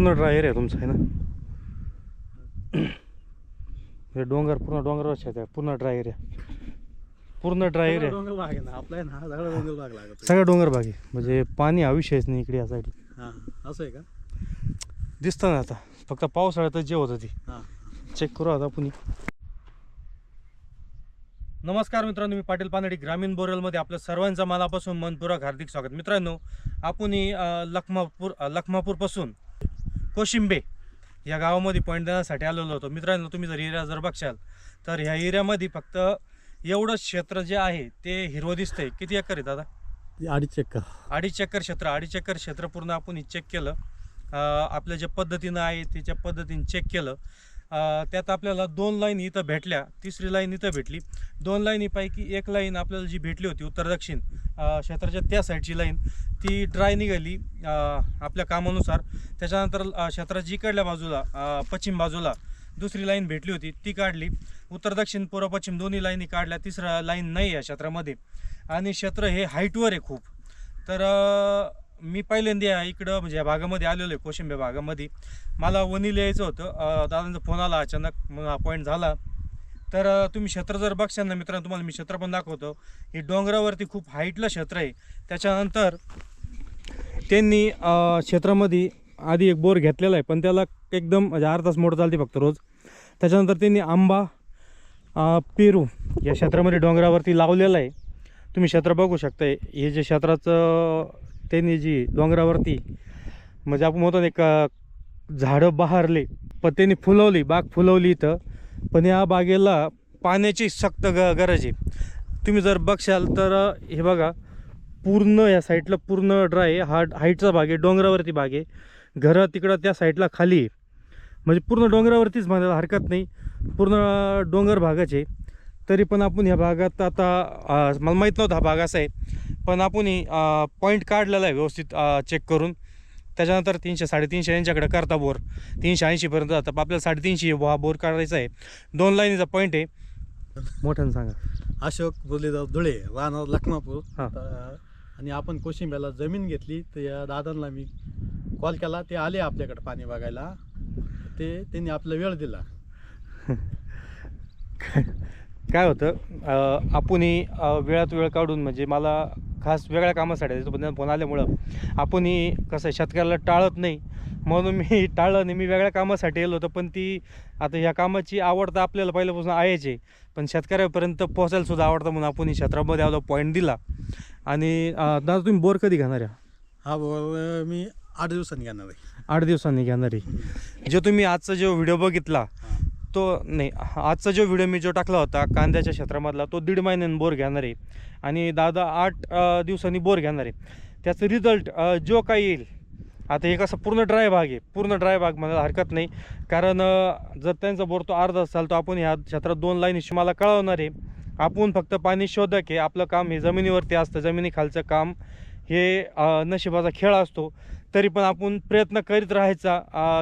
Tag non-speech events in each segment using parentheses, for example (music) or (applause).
पूर्ण ड्रायर आहे तुमचं आहे ना? हे डोंगर पूर्ण डोंगरावर शेत आहे पूर्ण ड्रायर आहे. पूर्ण ड्रायर आहे. डोंगर भाग आहे ना आपला आहे ना सगळा डोंगर भाग लागत सगळा डोंगर भाग आहे. म्हणजे पाणी हा विषयच नाही इकडे या साईडला हां असं आहे का? दिसतं ना आता. फक्त पावसाळ्यातच जे होतं ते. हां. चेक करू आता पुणे नमस्कार मित्रांनो मी पाटील पानडी ग्रामीण बोरेलमध्ये आपलं सर्वांचं मनापासून मनपूर्वक हार्दिक स्वागत. मित्रांनो आपण लखमापूर लखमापूरपासून कोशिंबे या गावामध्ये पॉईंट देण्यासाठी आलेलो होतो. मित्रांनो तुम्ही जर एरिया जर बघशाल तर ह्या एरियामध्ये फक्त एवढं क्षेत्र जे आहे ते हिरवं दिसतंय. किती एकर आहे दादा? अडीच एकर. अडीच एकर क्षेत्र. अडीच एकर क्षेत्र पूर्ण आपण चेक केलं. आपल्या ज्या पद्धतीनं आहे त्याच्या पद्धतीने चेक केलं. त्यात आपल्याला दोन लाईन इथं भेटल्या तिसरी लाईन इथं भेटली. दोन लाईनीपैकी एक लाईन आपल्याला जी भेटली होती उत्तर दक्षिण क्षेत्राच्या त्या साईडची लाईन ती ड्राय निघाली आपल्या कामानुसार. त्याच्यानंतर क्षेत्राची क्षेत्राच्या इकडल्या बाजूला पश्चिम बाजूला दुसरी लाईन भेटली होती ती काढली. उत्तर दक्षिण पूर्व पश्चिम दोन्ही लाईनी काढल्या तिसरा लाईन नाही आहे क्षेत्रामध्ये. आणि क्षेत्र हे हाईटवर आहे खूप. तर मी पहिल्यांदा इकडं म्हणजे या भागामध्ये आलेलो आहे कोशिंबे भागामध्ये. मला वनीला यायचं होतं. दादांचा फोन आला अचानक मग हा झाला. तर तुम्ही क्षेत्र जर बघशाल ना मित्रांनो तुम्हाला मी क्षेत्र पण दाखवतो. हे डोंगरावरती खूप हाईटलं क्षेत्र आहे. त्याच्यानंतर त्यांनी क्षेत्रामध्ये आधी एक बोर घेतलेला आहे पण त्याला एकदम म्हणजे अर्धा तास मोटर चालते फक्त रोज. त्याच्यानंतर त्यांनी आंबा पेरू या क्षेत्रामध्ये डोंगरावरती लावलेलं आहे. तुम्ही क्षेत्र बघू शकता हे जे क्षेत्राचं त्यांनी जी डोंगरावरती म्हणजे आपण म्हणतो एक झाडं बहारले पण त्यांनी फुलवली बाग फुलवली इथं. पण या बागेला पाण्याची सक्त ग गरज आहे. तुम्ही जर बघशाल तर हे बघा पूर्ण या साईडला पूर्ण ड्राय हा हाईटचा बाग आहे डोंगरावरती बाग आहे. घरं तिकडं त्या साईडला खाली आहे. म्हणजे पूर्ण डोंगरावरतीच म्हणायला हरकत नाही. पूर्ण डोंगर भागाचे तरी पण आपण ह्या भागात आता मला माहीत नव्हतं हा भाग असा आहे. पण आपण पॉईंट काढलेला आहे व्यवस्थित चेक करून. त्याच्यानंतर तीनशे साडेतीनशे यांच्याकडे करता बोर. तीनशे ऐंशीपर्यंत जातं. पण आपल्याला साडेतीनशे हा बोर काढायचा आहे. दोन लाईनीचा पॉईंट आहे. मोठ्यानं सांगा. अशोक बोरलेदार धुळे राहणार लखमापूर. हां. आणि आपण कोशिंब्याला जमीन घेतली. तर या दादांना मी कॉल केला. ते आले आपल्याकडे पाणी बघायला. ते त्यांनी आपला वेळ दिला. (laughs) काय होतं? आपणही अ, वेळात वेळ काढून म्हणजे मला खास वेगळ्या कामासाठी. पण फोन आल्यामुळं आपणही कसं आहे, शेतकऱ्याला टाळत नाही. म्हणून मी (laughs) टाळलं नाही. मी वेगळ्या कामासाठी येलो होतो पण ती आता ह्या कामाची आवड तर आपल्याला पहिल्यापासून आहेच आहे. पण शेतकऱ्यापर्यंत पोहोचायला सुद्धा आवडतं म्हणून आपण क्षेत्रामध्ये आलो पॉईंट दिला. आणि दादा तुम्ही बोर कधी घेणार आहे? हा बोर मी आठ दिवसांनी घेणार आहे. आठ दिवसांनी घेणार आहे. जो तुम्ही आजचा जो व्हिडिओ बघितला हां. तो नाही आजचा जो व्हिडिओ मी जो टाकला होता कांद्याच्या क्षेत्रामधला तो दीड महिन्यानं बोर घेणार आहे. आणि दादा आठ दिवसांनी बोर घेणार आहे. त्याचं रिझल्ट जो काही येईल आता हे कसं पूर्ण ड्राय भाग आहे. पूर्ण ड्राय भाग म्हणायला हरकत नाही. कारण जर त्यांचा बोर तो अर्धा तर आपण ह्या क्षेत्रात दोन लाईनीशी मला कळवणार आहे. आपण फक्त पाणी शोधक आहे. आपलं काम हे जमिनीवरती असतं. जमिनीखालचं काम हे नशिबाचा खेळ असतो. तरी पण आपण प्रयत्न करीत राहायचा.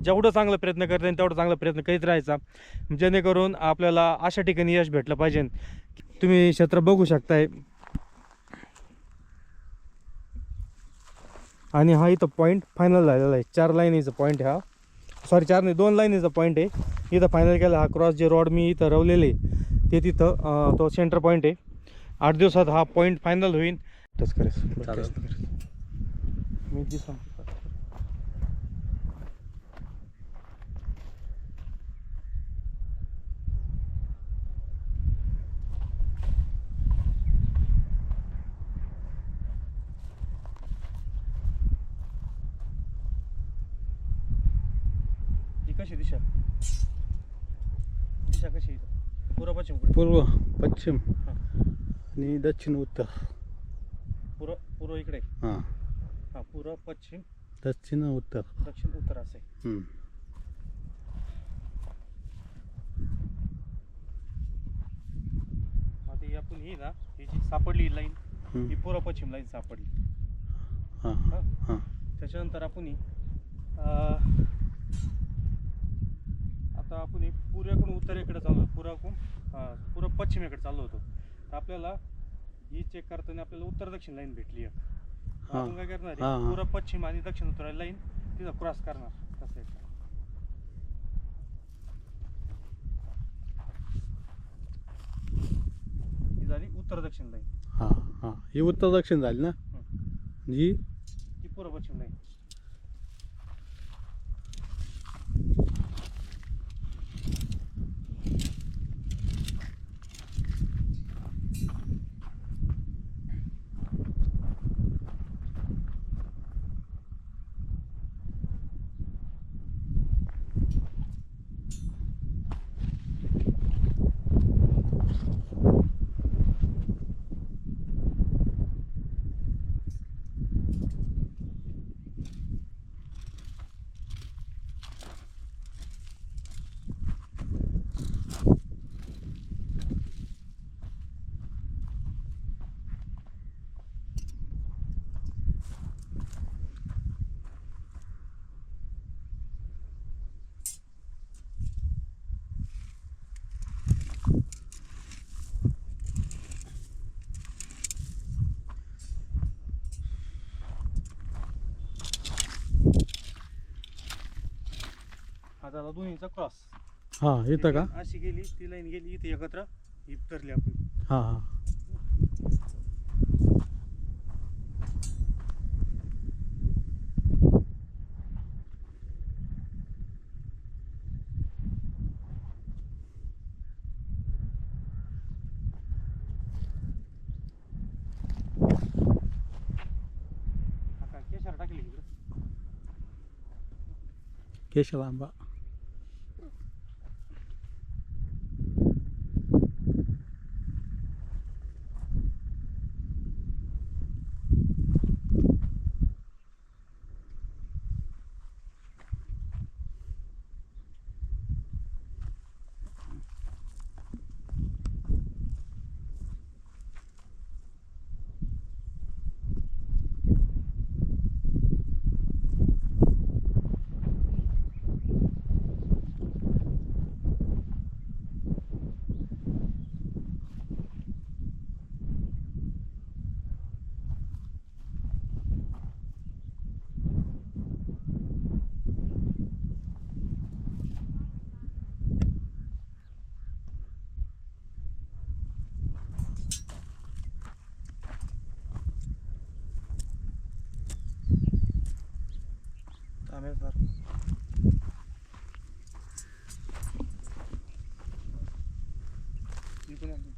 जेवढं चांगलं प्रयत्न करता येईल तेवढं चांगला प्रयत्न करीत राहायचा. जेणेकरून आपल्याला अशा ठिकाणी यश भेटलं पाहिजे. तुम्ही क्षेत्र बघू शकताय. आणि हा इथं पॉईंट फायनल झालेला आहे. चार लाईनीचा पॉईंट हा. सॉरी चार नाही दोन लाईनीचा पॉईंट आहे. इथं फायनल केला हा क्रॉस जे रॉड मी इथं रवलेले ते तिथं तो सेंटर पॉईंट आहे. आठ दिवसात हा पॉईंट फायनल होईल. तसं करायचं. मी दिसा कशी दिशा? दिशा कशी? पूर्व पश्चिम पूर्व पश्चिम. आणि दक्षिण उत्तर. पूर्व पूर्व इकडे? हां. हां पूर्व पश्चिम? दक्षिण उत्तर. दक्षिण उत्तर असं. आता ही आपण ही ना ही जी सापडली लाईन ही. पूर्व पश्चिम लाईन सापडली. हां हां त्याच्यानंतर आपण ही आता आपण ही पूर्वेकडून उत्तरेकडे चाललो. पूर्वकडून हां पूर्व पश्चिमेकडे चाललो होतो. तर आपल्याला ही चेक करताना आपल्याला उत्तर दक्षिण लाईन भेटली आहे हां. आपण काय करणार हां, आहे? हां. पूर्व पश्चिम आणि दक्षिण उत्तर लाईन तिथं क्रॉस करणार. कसं आहे. ही झाली उत्तर दक्षिण लाईन हां हां. ही उत्तर दक्षिण झाली ना? जी? ती पूर्व पश्चिम लाईन झाला दोन्हीचा क्रॉस हां इथं का? अशी गेली ती लाईन गेली इथे एकत्र धरली आपण. हां हां. केशव आंबा. Thank you.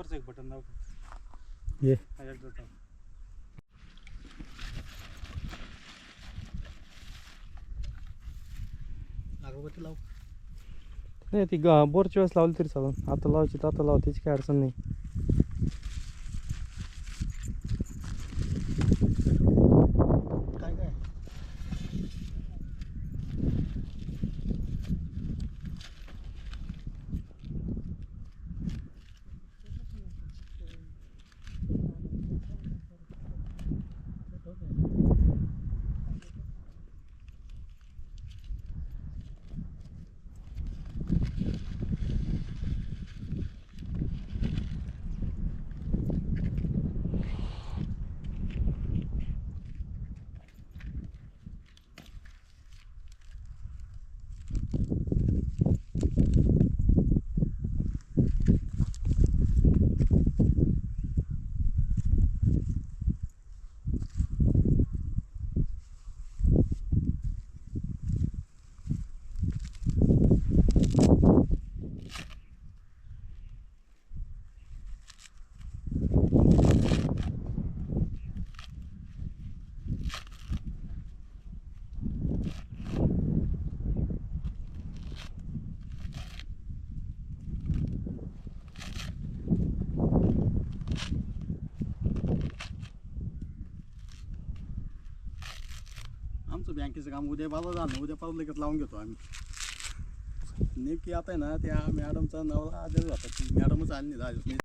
वरचं एक बटन दाब ये. हा. अगरबत्ती लाव. नाही ती ग बोरच्या वेळेस लावली तरी चालेल. आता लावायची तर आता लावा त्याची काय अडचण नाही काय काय आमचं बँकेचं काम उद्या बाबा झालं उद्या पाऊस लगेच लावून घेतो आम्ही. नेमकी आता आहे ना त्या मॅडमचा नवरा आजारी होता. ती मॅडमच आली नाही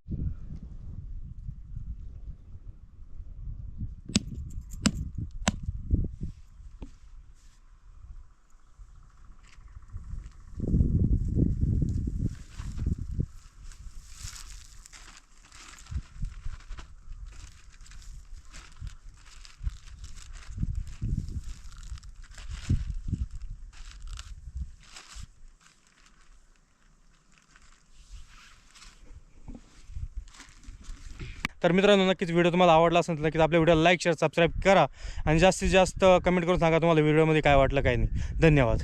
तर मित्रांनो नक्कीच व्हिडिओ तुम्हाला आवडला असेल तर नक्कीच आपल्या व्हिडिओला लाईक शेअर सबस्क्राईब करा. आणि जास्तीत जास्त कमेंट करून सांगा तुम्हाला व्हिडिओमध्ये काय वाटलं काय नाही. धन्यवाद.